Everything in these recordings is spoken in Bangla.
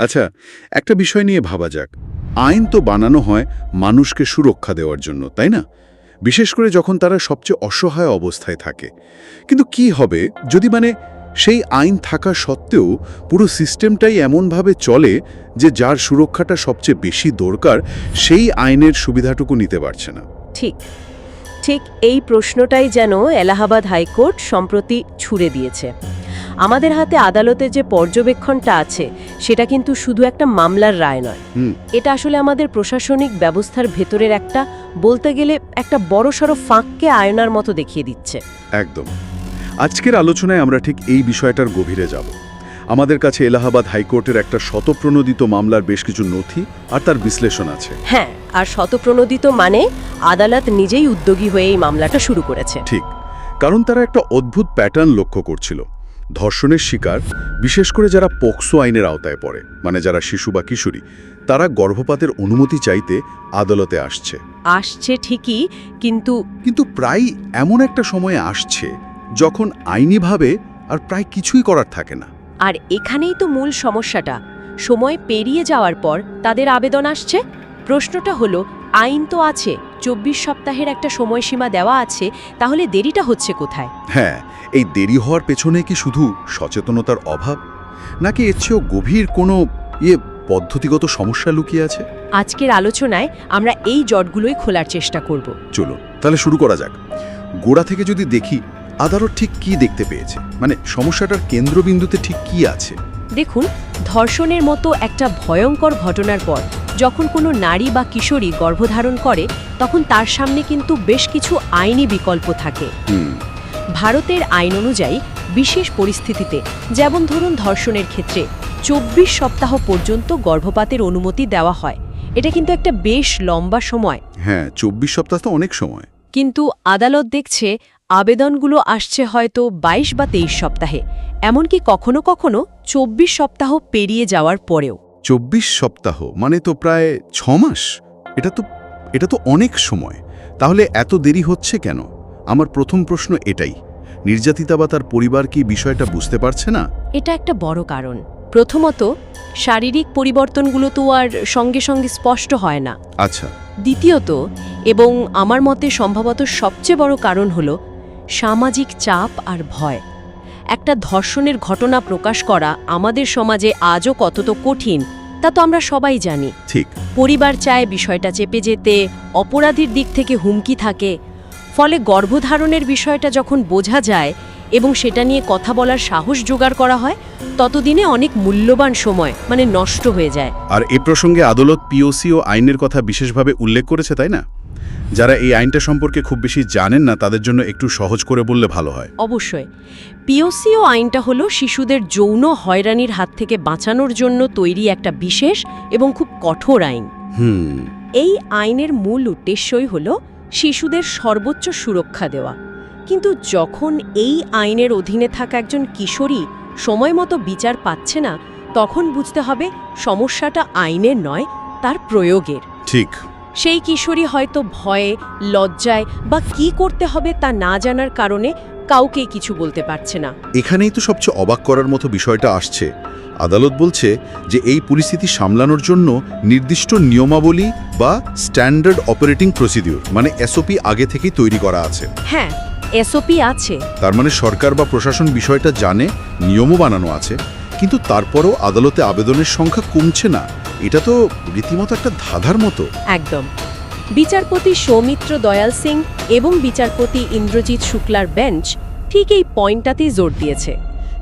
আচ্ছা একটা বিষয় নিয়ে ভাবা যাক। আইন তো বানানো হয় মানুষকে সুরক্ষা দেওয়ার জন্য, তাই না? বিশেষ করে যখন তারা সবচেয়ে অসহায় অবস্থায় থাকে। কিন্তু কি হবে যদি মানে সেই আইন থাকা সত্ত্বেও পুরো সিস্টেমটাই এমনভাবে চলে যে যার সুরক্ষাটা সবচেয়ে বেশি দরকার, সেই আইনের সুবিধাটুকু নিতে পারছে না। ঠিক। ঠিক এই প্রশ্নটাই যেন এলাহাবাদ হাইকোর্ট সম্প্রতি ছুড়ে দিয়েছে। আমাদের হাতে আদালতে যে পর্যবেক্ষণটা আছে সেটা কিন্তু শুধু একটা মামলার রায় নয়। এটা আসলে আমাদের প্রশাসনিক ব্যবস্থার ভেতরের একটা বলতে গেলে একটা বড়সড় ফাঁককে আয়নার মতো দেখিয়ে দিচ্ছে। একদম। আজকের আলোচনায় আমরা ঠিক এই বিষয়টার গভীরে যাব। আমাদের কাছে এলাহাবাদ হাইকোর্টের একটা শতপ্রণোদিত মামলার বেশ কিছু নথি আর তার বিশ্লেষণ আছে। হ্যাঁ আর শতপ্রণোদিত মানে আদালত নিজেই উদ্যোগী হয়ে এই মামলাটা শুরু করেছে। ঠিক। কারণ তারা একটা অদ্ভুত প্যাটার্ন লক্ষ্য করছিল। ধর্ষণের শিকার বিশেষ করে যারা পক্সো আইনের আওতায় পড়ে মানে যারা শিশু বা কিশোরী তারা গর্ভপাতের অনুমতি চাইতে আদালতে আসছে। আসছে ঠিকই কিন্তু কিন্তু প্রায় এমন একটা সময়ে আসছে যখন আইনিভাবে আর প্রায় কিছুই করার থাকে না। আর এখানেই তো মূল সমস্যাটা। সময় পেরিয়ে যাওয়ার পর তাদের আবেদন আসছে। প্রশ্নটা হলো আইন তো আছে চব্বিশ সপ্তাহের একটা সময়সীমা দেওয়া আছে তাহলে দেরিটা হচ্ছে কোথায়? হ্যাঁ এই দেরি হওয়ার পেছনে কি শুধু সচেতনতার অভাব? নাকি এর চেয়েও গভীর কোনো ইয়ে পদ্ধতিগত সমস্যা লুকিয়ে আছে? আজকের আলোচনায় আমরা এই জটগুলোই খোলার চেষ্টা করব। চলো তাহলে শুরু করা যাক। গোড়া থেকে যদি দেখি আদালত ঠিক কি দেখতে পেয়েছে? মানে সমস্যাটার কেন্দ্রবিন্দুতে ঠিক কি আছে? দেখুন ধর্ষণের মতো একটা ভয়ঙ্কর ঘটনার পর যখন কোনো নারী বা কিশোরী গর্ভধারণ করে তখন তার সামনে কিন্তু বেশ কিছু আইনি বিকল্প থাকে। ভারতের আইন অনুযায়ী বিশেষ পরিস্থিতিতে যেমন ধরুন ধর্ষণের ক্ষেত্রে চব্বিশ সপ্তাহ পর্যন্ত গর্ভপাতের অনুমতি দেওয়া হয়। এটা কিন্তু একটা বেশ লম্বা সময়। হ্যাঁ চব্বিশ সপ্তাহ তো অনেক সময়। কিন্তু আদালত দেখছে আবেদনগুলো আসছে হয়তো ২২ বা তেইশ সপ্তাহে। এমনকি কখনো কখনো চব্বিশ সপ্তাহ পেরিয়ে যাওয়ার পরেও। চব্বিশ সপ্তাহ? মানে তো প্রায় ছ মাস? এটা তো এটা তো অনেক সময়। তাহলে এত দেরি হচ্ছে কেন? আমার প্রথম প্রশ্ন এটাই। নির্যাতিতা বা তার পরিবার কি বিষয়টা বুঝতে পারছে না? এটা একটা বড় কারণ। প্রথমত শারীরিক পরিবর্তনগুলো তো আর সঙ্গে সঙ্গে স্পষ্ট হয় না। আচ্ছা। দ্বিতীয়ত এবং আমার মতে সম্ভবত সবচেয়ে বড় কারণ হল সামাজিক চাপ আর ভয়। একটা ধর্ষণের ঘটনা প্রকাশ করা আমাদের সমাজে আজও কতত কঠিন তা তো আমরা সবাই জানি। ঠিক। পরিবার চায় বিষয়টা চেপে যেতে অপরাধীর দিক থেকে হুমকি থাকে। ফলে গর্ভধারণের বিষয়টা যখন বোঝা যায় এবং সেটা নিয়ে কথা বলার সাহস জোগাড় করা হয় ততদিনে অনেক মূল্যবান সময় মানে নষ্ট হয়ে যায়। আর এ প্রসঙ্গে আদালত পিওসি ও আইনের কথা বিশেষভাবে উল্লেখ করেছে তাই না? যারা এই আইনটা সম্পর্কে খুব বেশি জানেন না তাদের জন্য একটু সহজ করে বললে ভালো হয়। অবশ্যই। পিওসিও আইনটা হলো শিশুদের যৌন হয়রানির হাত থেকে বাঁচানোর জন্য তৈরি একটা বিশেষ এবং খুব কঠোর আইন। হুম। এই আইনের মূল উদ্দেশ্যই হল শিশুদের সর্বোচ্চ সুরক্ষা দেওয়া। কিন্তু যখন এই আইনের অধীনে থাকা একজন কিশোরী সময় মতো বিচার পাচ্ছে না তখন বুঝতে হবে সমস্যাটা আইনের নয় তার প্রয়োগের। ঠিক। সেই কিশোরী হয়তো ভয়ে লজ্জায় বা কি করতে হবে তা না জানার কারণে কাউকেই কিছু বলতে পারছে না। এখানেই তো সবচেয়ে অবাক করার মতো বিষয়টা আসছে। আদালত বলছে যে এই পরিস্থিতি সামলানোর জন্য নির্দিষ্ট নিয়মাবলী বা স্ট্যান্ডার্ড অপারেটিং প্রসিডিউর মানে এসওপি আগে থেকেই তৈরি করা আছে। হ্যাঁ এসওপি আছে। তার মানে সরকার বা প্রশাসন বিষয়টা জানে নিয়মও বানানো আছে কিন্তু তারপরও আদালতে আবেদনের সংখ্যা কমছে না। এটা তো রীতিমতো একটা ধাঁধার মতো। একদম। বিচারপতি সৌমিত্র দয়াল সিং এবং বিচারপতি ইন্দ্রজিৎ শুক্লার বেঞ্চ ঠিক এই পয়েন্টটাতেই জোর দিয়েছে।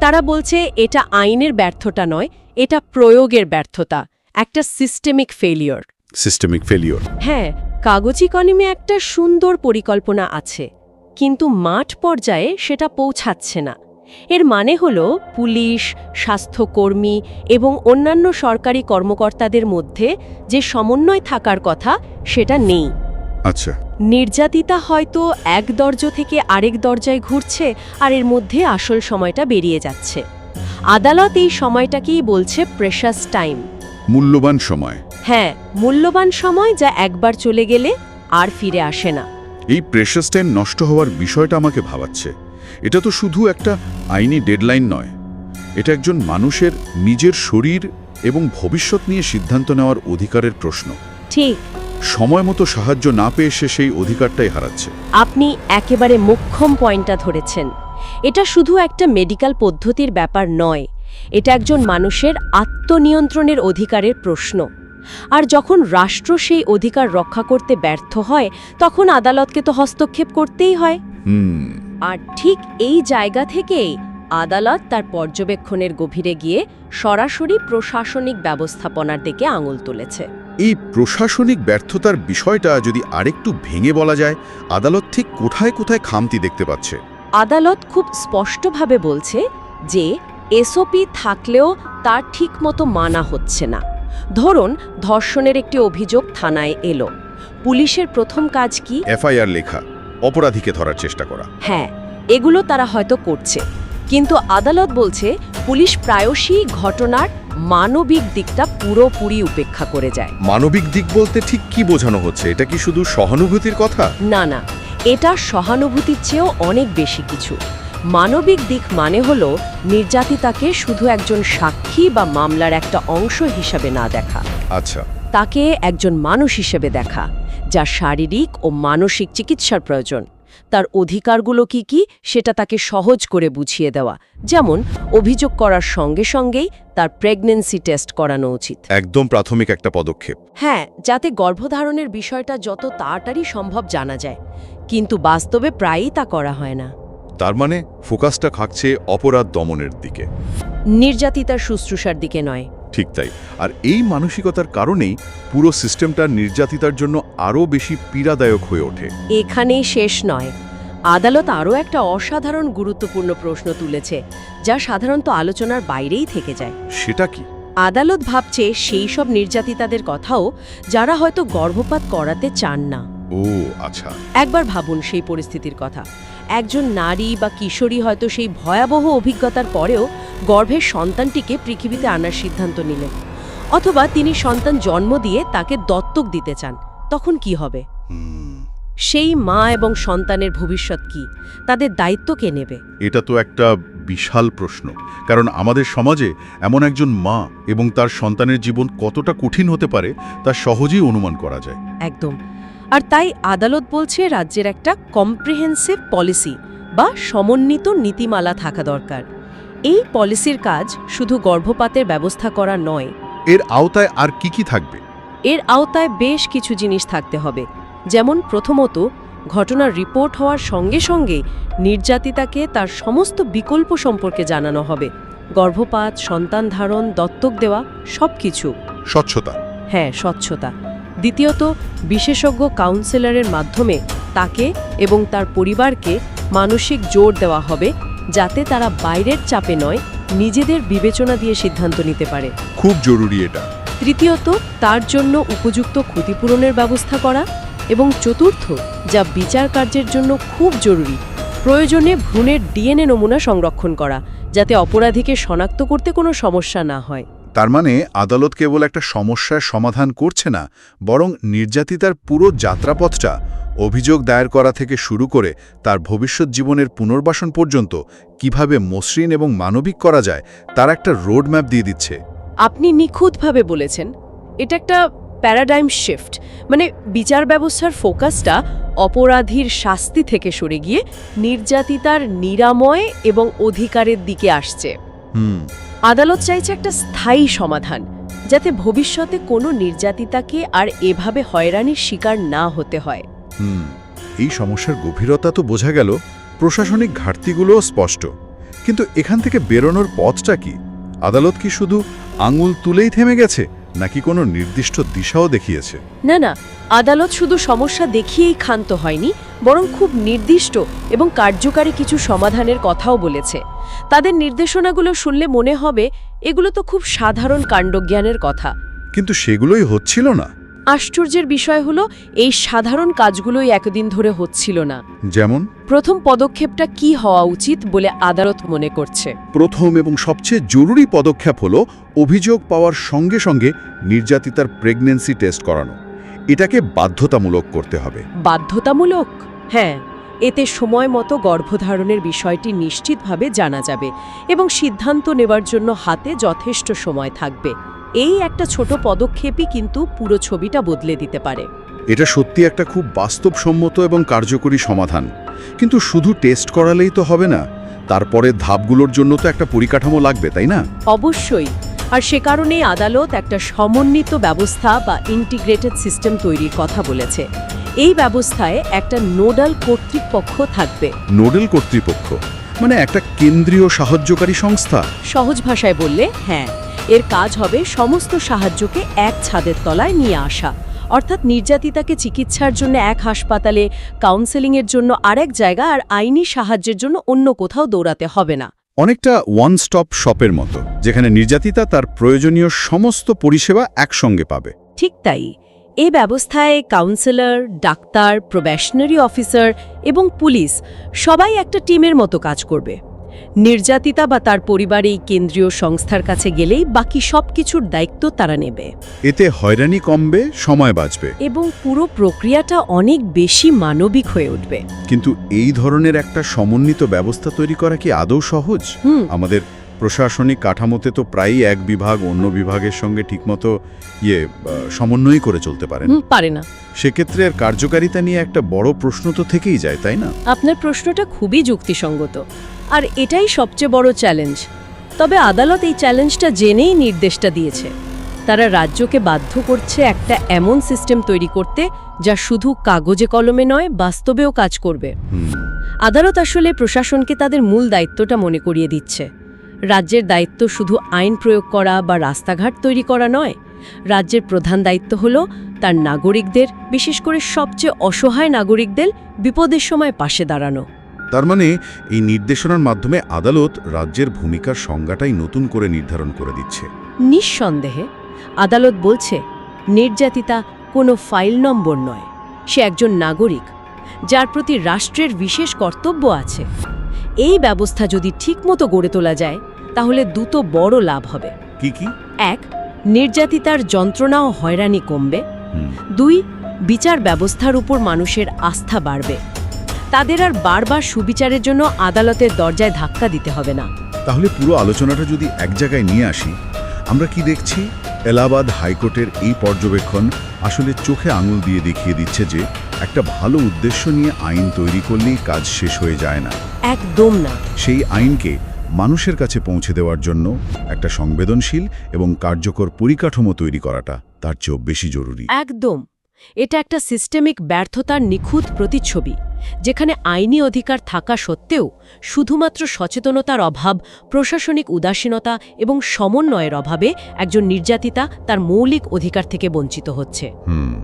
তারা বলছে এটা আইনের ব্যর্থতা নয় এটা প্রয়োগের ব্যর্থতা একটা সিস্টেমিক ফেলিওর সিস্টেমিক ফেলিওর হ্যাঁ কাগজি কলমে একটা সুন্দর পরিকল্পনা আছে কিন্তু মাঠ পর্যায়ে সেটা পৌঁছাচ্ছে না। এর মানে হল পুলিশ স্বাস্থ্যকর্মী এবং অন্যান্য সরকারি কর্মকর্তাদের মধ্যে যে সমন্বয় থাকার কথা সেটা নেই। আচ্ছা। নির্যাতিতা হয়তো এক দরজ থেকে আরেক দরজায় ঘুরছে আর এর মধ্যে আসল সময়টা বেরিয়ে যাচ্ছে। আদালত এই সময়টাকেই বলছে প্রেশাস টাইম মূল্যবান সময়। হ্যাঁ মূল্যবান সময় যা একবার চলে গেলে আর ফিরে আসে না। এই প্রেশাস টাইম নষ্ট হওয়ার বিষয়টা আমাকে ভাবাচ্ছে। এটা তো শুধু একটা আইনি ডেডলাইন নয়। এটা একজন মানুষের নিজের শরীর এবং ভবিষ্যৎ নিয়ে সিদ্ধান্ত নেওয়ার অধিকারের প্রশ্ন। ঠিক। সময় মতো সাহায্য না পেয়ে সে সেই অধিকারটাই হারাচ্ছে। আপনি একেবারে মোক্ষম পয়েন্টটা ধরেছেন। এটা শুধু একটা মেডিকেল পদ্ধতির ব্যাপার নয় এটা একজন মানুষের আত্মনিয়ন্ত্রণের অধিকারের প্রশ্ন। আর যখন রাষ্ট্র সেই অধিকার রক্ষা করতে ব্যর্থ হয় তখন আদালতকে তো হস্তক্ষেপ করতেই হয়। হুম। আর ঠিক এই জায়গা থেকেই আদালত তার পর্যবেক্ষণের গভীরে গিয়ে সরাসরি প্রশাসনিক ব্যবস্থাপনার দিকে আঙুল তুলেছে। এই প্রশাসনিক ব্যর্থতার বিষয়টা যদি আরেকটু ভেঙে বলা যায় আদালত ঠিক কোথায় কোথায় খামতি দেখতে পাচ্ছে? আদালত খুব স্পষ্টভাবে বলছে যে এসওপি থাকলেও তার ঠিকমতো মানা হচ্ছে না। ধরুন ধর্ষণের একটি অভিযোগ থানায় এলো। পুলিশের প্রথম কাজ কি? এফআইআর লেখা। অপরাধীকে ধরার চেষ্টা করা। হ্যাঁ এগুলো তারা হয়তো করছে। কিন্তু আদালত বলছে পুলিশ প্রায়শই ঘটনার মানবিক দিকটা পুরোপুরি উপেক্ষা করে যায়। মানবিক দিক বলতে ঠিক কি বোঝানো হচ্ছে? এটা কি শুধু সহানুভূতির কথা? না না এটা সহানুভূতির চেয়েও অনেক বেশি কিছু। মানবিক দিক মানে হল নির্যাতিতাকে শুধু একজন সাক্ষী বা মামলার একটা অংশ হিসাবে না দেখা। আচ্ছা। তাকে একজন মানুষ হিসেবে দেখা। যার শারীরিক ও মানসিক চিকিৎসার প্রয়োজন। তার অধিকারগুলো কি কি সেটা তাকে সহজ করে বুঝিয়ে দেওয়া। যেমন অভিযোগ করার সঙ্গে সঙ্গেই তার প্রেগন্যান্সি টেস্ট করানো উচিত। একদম প্রাথমিক একটা পদক্ষেপ। হ্যাঁ যাতে গর্ভধারণের বিষয়টা যত তাড়াতাড়ি সম্ভব জানা যায়। কিন্তু বাস্তবে প্রায়ই তা করা হয় না। তার মানে ফোকাসটা খাচ্ছে অপরাধ দমনের দিকে। নির্যাতিতার শুশ্রূষার দিকে নয়। ঠিক তাই। আর এই মানসিকতার কারণেই পুরো সিস্টেমটা নির্যাতিতার জন্য আরও বেশি পীড়াদায়ক হয়ে ওঠে। এখানেই শেষ নয়। আদালত আরও একটা অসাধারণ গুরুত্বপূর্ণ প্রশ্ন তুলেছে যা সাধারণত আলোচনার বাইরেই থেকে যায়। সেটা কি? আদালত ভাবছে সেই সব নির্যাতিতাদের কথাও যারা হয়তো গর্ভপাত করাতে চান না। ও আচ্ছা। একবার ভাবুন সেই পরিস্থিতির কথা। একজন নারী বা কিশোরী হয়তো সেই ভয়াবহ অভিজ্ঞতার পরেও গর্ভের সন্তানটিকে পৃথিবীতে আনার সিদ্ধান্ত নিলেন। অথবা তিনি সন্তান জন্ম দিয়ে তাকে দত্তক দিতে চান। তখন কি হবে? সেই মা এবং সন্তানের ভবিষ্যৎ কি? তাদের দায়িত্ব কে নেবে? এটা তো একটা বিশাল প্রশ্ন। কারণ আমাদের সমাজে এমন একজন মা এবং তার সন্তানের জীবন কতটা কঠিন হতে পারে তা সহজেই অনুমান করা যায়। একদম। আর তাই আদালত বলছে রাজ্যের একটা কম্প্রিহেন্সিভ পলিসি বা সমন্বিত নীতিমালা থাকা দরকার। এই পলিসির কাজ শুধু গর্ভপাতের ব্যবস্থা করা নয়। এর আওতায় আর কি কি থাকবে? এর আওতায় বেশ কিছু জিনিস থাকতে হবে। যেমন প্রথমত ঘটনার রিপোর্ট হওয়ার সঙ্গে সঙ্গে নির্যাতিতাকে তার সমস্ত বিকল্প সম্পর্কে জানানো হবে। গর্ভপাত সন্তান ধারণ দত্তক দেওয়া সব কিছু স্বচ্ছতা। হ্যাঁ স্বচ্ছতা। দ্বিতীয়ত বিশেষজ্ঞ কাউন্সিলরের মাধ্যমে তাকে এবং তার পরিবারকে মানসিক জোর দেওয়া হবে যাতে তারা বাইরের চাপে নয় নিজেদের বিবেচনা দিয়ে সিদ্ধান্ত নিতে পারে। খুব জরুরি এটা। তৃতীয়ত তার জন্য উপযুক্ত ক্ষতিপূরণের ব্যবস্থা করা এবং চতুর্থ যা বিচার কার্যের জন্য খুব জরুরি প্রয়োজনে ভ্রূণের ডিএনএ নমুনা সংরক্ষণ করা যাতে অপরাধীকে শনাক্ত করতে কোনো সমস্যা না হয়। তার মানে আদালত কেবল একটা সমস্যার সমাধান করছে না বরং নির্যাতিতার পুরো যাত্রাপথটা অভিযোগ দায়ের করা থেকে শুরু করে তার ভবিষ্যৎ জীবনের পুনর্বাসন পর্যন্ত কীভাবে মসৃণ এবং মানবিক করা যায় তার একটা রোডম্যাপ দিয়ে দিচ্ছে। আপনি নিখুঁতভাবে বলেছেন এটা একটা প্যারাডাইম শিফট মানে বিচার ব্যবস্থার ফোকাসটা অপরাধীর শাস্তি থেকে সরে গিয়ে নির্যাতিতার নিরাময় এবং অধিকারের দিকে আসছে। হুম। আদালত চাইছে একটা স্থায়ী সমাধান, যাতে ভবিষ্যতে কোনো নির্যাতিতাকে আর এভাবে হয়রানির শিকার না হতে হয়। হুম, এই সমস্যার গভীরতা তো বোঝা গেল, প্রশাসনিক ঘাটতিগুলোও স্পষ্ট। কিন্তু এখান থেকে বেরোনোর পথটা কি? আদালত কি শুধু আঙুল তুলেই থেমে গেছে? নাকি কোনো নির্দিষ্ট দিশাও দেখিয়েছে? না না আদালত শুধু সমস্যা দেখিয়েই ক্ষান্ত হয়নি বরং খুব নির্দিষ্ট এবং কার্যকারী কিছু সমাধানের কথাও বলেছে। তাদের নির্দেশনাগুলো শুনলে মনে হবে এগুলো তো খুব সাধারণ কাণ্ডজ্ঞানের কথা। কিন্তু সেগুলোই হচ্ছিল না। আশ্চর্যের বিষয় হলো এই সাধারণ কাজগুলোই একদিন ধরে হচ্ছিল না। যেমন? প্রথম পদক্ষেপটা কি হওয়া উচিত বলে আদালত মনে করছে। প্রথম এবং সবচেয়ে জরুরি পদক্ষেপ হল অভিযোগ পাওয়ার সঙ্গে সঙ্গে নির্যাতিতার প্রেগন্যান্সি টেস্ট করানো। এটাকে বাধ্যতামূলক করতে হবে। বাধ্যতামূলক? হ্যাঁ এতে সময় মতো গর্ভধারণের বিষয়টি নিশ্চিতভাবে জানা যাবে এবং সিদ্ধান্ত নেবার জন্য হাতে যথেষ্ট সময় থাকবে। এই একটা ছোট পদক্ষেপই কিন্তু পুরো ছবিটা বদলে দিতে পারে। এটা সত্যি একটা খুব বাস্তবসম্মত এবং কার্যকরী সমাধান। কিন্তু শুধু টেস্ট করালেই তো হবে না তারপরে ধাপগুলোর জন্য তো একটা পরিকাঠামো লাগবে তাই না? অবশ্যই। আর সে কারণেই আদালত একটা সমন্বিত ব্যবস্থা বা ইন্টিগ্রেটেড সিস্টেম তৈরির কথা বলেছে। এই ব্যবস্থায় একটা নোডাল কর্তৃপক্ষ থাকবে। নোডেল কর্তৃপক্ষ? মানে একটা কেন্দ্রীয় সাহায্যকারী সংস্থা? সহজ ভাষায় বললে হ্যাঁ। এর কাজ হবে সমস্ত সাহায্যকে এক ছাদের তলায় নিয়ে আসা। অর্থাৎ নির্যাতিতাকে চিকিৎসার জন্য এক হাসপাতালে কাউন্সেলিংয়ের জন্য আরেক জায়গা আর আইনি সাহায্যের জন্য অন্য কোথাও দৌড়াতে হবে না। অনেকটা ওয়ান স্টপ শপের মতো যেখানে নির্যাতিতা তার প্রয়োজনীয় সমস্ত পরিষেবা একসঙ্গে পাবে। ঠিক তাই। এ ব্যবস্থায় কাউন্সেলর ডাক্তার প্রবেশনারি অফিসার এবং পুলিশ সবাই একটা টিমের মতো কাজ করবে। নির্যাতিতা বা তার পরিবার এই কেন্দ্রীয় সংস্থার কাছে গেলেই বাকি সব কিছুর দায়িত্ব তারা নেবে। এতে হয়রানি কমবে সময় বাঁচবে। এবং পুরো প্রক্রিয়াটা অনেক বেশি মানবিক হয়ে উঠবে। কিন্তু এই ধরনের একটা সমন্বিত ব্যবস্থা তৈরি করা কি আদৌ সহজ? আমাদের প্রশাসনিক কাঠামোতে তো প্রায়ই এক বিভাগ অন্য বিভাগের সঙ্গে ঠিকমতো ইয়ে সমন্বয় করে চলতে পারেন হুম, পারে না। সেক্ষেত্রে এর কার্যকারিতা নিয়ে একটা বড় প্রশ্ন তো থেকেই যায় তাই না? আপনার প্রশ্নটা খুবই যুক্তিসঙ্গত। আর এটাই সবচেয়ে বড় চ্যালেঞ্জ তবে আদালত এই চ্যালেঞ্জটা জেনেই নির্দেশটা দিয়েছে। তারা রাজ্যকে বাধ্য করছে একটা এমন সিস্টেম তৈরি করতে, যা শুধু কাগজে কলমে নয়, বাস্তবেও কাজ করবে। আদালত আসলে প্রশাসনকে তাদের মূল দায়িত্বটা মনে করিয়ে দিচ্ছে। রাজ্যের দায়িত্ব শুধু আইন প্রয়োগ করা বা রাস্তাঘাট তৈরি করা নয়, রাজ্যের প্রধান দায়িত্ব হল তার নাগরিকদের, বিশেষ করে সবচেয়ে অসহায় নাগরিকদের, বিপদের সময় পাশে দাঁড়ানো। তার মানে এই নির্দেশনার মাধ্যমে আদালত রাজ্যের ভূমিকার সংজ্ঞাটাই নতুন করে নির্ধারণ করে দিচ্ছে। নিঃসন্দেহে আদালত বলছে নির্যাতিতা কোনো ফাইল নম্বর নয় সে একজন নাগরিক যার প্রতি রাষ্ট্রের বিশেষ কর্তব্য আছে। এই ব্যবস্থা যদি ঠিকমতো গড়ে তোলা যায় তাহলে দুটো বড় লাভ হবে। কি কি? এক নির্যাতিতার যন্ত্রণা ও হয়রানি কমবে। দুই বিচার ব্যবস্থার উপর মানুষের আস্থা বাড়বে। তাদের আর বারবার সুবিচারের জন্য আদালতের দরজায় ধাক্কা দিতে হবে না। তাহলে পুরো আলোচনাটা যদি এক জায়গায় নিয়ে আসি আমরা কি দেখছি? এলাহাবাদ হাইকোর্টের এই পর্যবেক্ষণ আসলে চোখে আঙুল দিয়ে দেখিয়ে দিচ্ছে যে একটা ভালো উদ্দেশ্য নিয়ে আইন তৈরি করলেই কাজ শেষ হয়ে যায় না। একদম না। সেই আইনকে মানুষের কাছে পৌঁছে দেওয়ার জন্য একটা সংবেদনশীল এবং কার্যকর পরিকাঠামো তৈরি করাটা তার চেয়েও বেশি জরুরি। একদম। এটা একটা সিস্টেমিক ব্যর্থতার নিখুঁত প্রতিচ্ছবি যেখানে আইনি অধিকার থাকা সত্ত্বেও শুধুমাত্র সচেতনতার অভাব প্রশাসনিক উদাসীনতা এবং সমন্বয়ের অভাবে একজন নির্যাতিতা তার মৌলিক অধিকার থেকে বঞ্চিত হচ্ছে।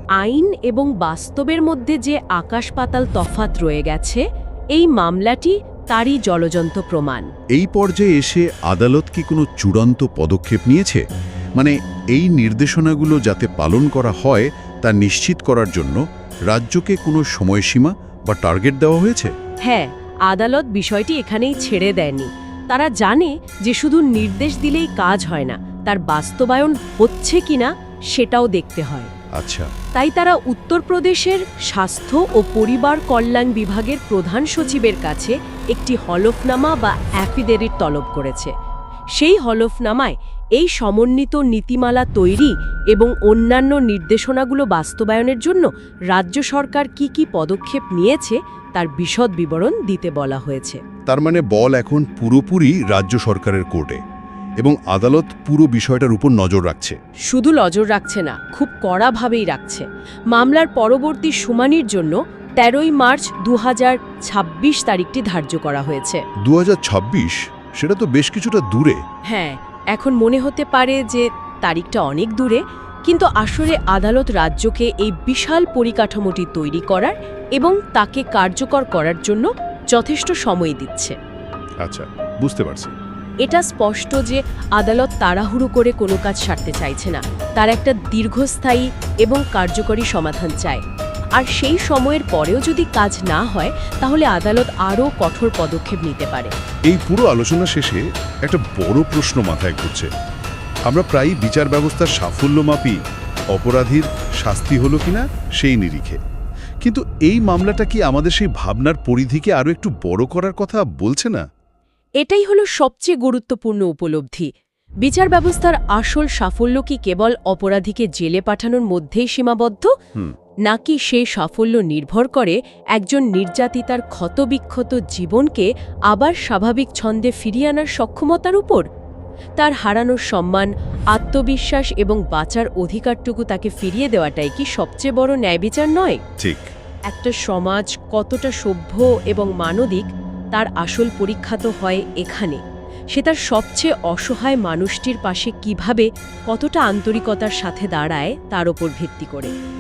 আইন এবং বাস্তবের মধ্যে যে আকাশ পাতাল তফাত রয়ে গেছে এই মামলাটি তারই জলজন্ত প্রমাণ। এই পর্যায়ে এসে আদালত কি কোনো চূড়ান্ত পদক্ষেপ নিয়েছে? মানে এই নির্দেশনাগুলো যাতে পালন করা হয় তা নিশ্চিত করার জন্য রাজ্যকে কোনো সময়সীমা বা টার্গেট দেওয়া হয়েছে? হ্যাঁ আদালত বিষয়টি এখানেই ছেড়ে দেয়নি। তারা জানে যে শুধু নির্দেশ দিলেই কাজ হয় না তার বাস্তবায়ন হচ্ছে কিনা সেটাও দেখতে হয়। আচ্ছা। তাই তারা উত্তরপ্রদেশের স্বাস্থ্য ও পরিবার কল্যাণ বিভাগের প্রধান সচিবের কাছে একটি হলফনামা বা অ্যাফিডেরিট তলব করেছে। সেই হলফনামায় এই সমন্বিত নীতিমালা তৈরি এবং অন্যান্য নির্দেশনাগুলো বাস্তবায়নের জন্য রাজ্য সরকার কি কি পদক্ষেপ নিয়েছে তার বিশদ বিবরণ দিতে বলা হয়েছে। তার মানে বল এখন পুরোপুরি রাজ্য সরকারের কোর্টে এবং আদালত পুরো বিষয়টার উপর নজর রাখছে। শুধু নজর রাখছে না খুব কড়াভাবেই রাখছে। মামলার পরবর্তী শুনানির জন্য তেরোই মার্চ দু হাজার ছাব্বিশ তারিখটি ধার্য করা হয়েছে। দু হাজার ছাব্বিশ সেটা তো বেশ কিছুটা দূরে। হ্যাঁ এখন মনে হতে পারে যে তারিখটা অনেক দূরে কিন্তু আসলে আদালত রাজ্যকে এই বিশাল পরিকাঠামোটি তৈরি করার এবং তাকে কার্যকর করার জন্য যথেষ্ট সময় দিচ্ছে। আচ্ছা বুঝতে পারছি। এটা স্পষ্ট যে আদালত তাড়াহুড়ো করে কোনো কাজ সারতে চাইছে না। তার একটা দীর্ঘস্থায়ী এবং কার্যকরী সমাধান চায়। আর সেই সময়ের পরেও যদি কাজ না হয় তাহলে আদালত আরও কঠোর পদক্ষেপ নিতে পারে। এই পুরো আলোচনা শেষে একটা বড় প্রশ্ন মাথায় ঘুরছে। আমরা প্রায়ই বিচার ব্যবস্থার সাফল্য মাপি অপরাধীর শাস্তি হলো কিনা সেই নিরিখে। কিন্তু এই মামলাটা কি আমাদের সেই ভাবনার পরিধিকে আরও একটু বড় করার কথা বলছে না? এটাই হলো সবচেয়ে গুরুত্বপূর্ণ উপলব্ধি। বিচার ব্যবস্থার আসল সাফল্য কি কেবল অপরাধীকে জেলে পাঠানোর মধ্যেই সীমাবদ্ধ। নাকি সে সাফল্য নির্ভর করে একজন নির্যাতিতার ক্ষতবিক্ষত জীবনকে আবার স্বাভাবিক ছন্দে ফিরিয়ে আনার সক্ষমতার উপর? তার হারানো সম্মান আত্মবিশ্বাস এবং বাঁচার অধিকারটুকু তাকে ফিরিয়ে দেওয়াটাই কি সবচেয়ে বড় ন্যায়বিচার নয়? ঠিক। একটা সমাজ কতটা সভ্য এবং মানবিক তার আসল পরীক্ষা তো হয় এখানে। সে তার সবচেয়ে অসহায় মানুষটির পাশে কীভাবে কতটা আন্তরিকতার সাথে দাঁড়ায় তার ওপর ভিত্তি করে।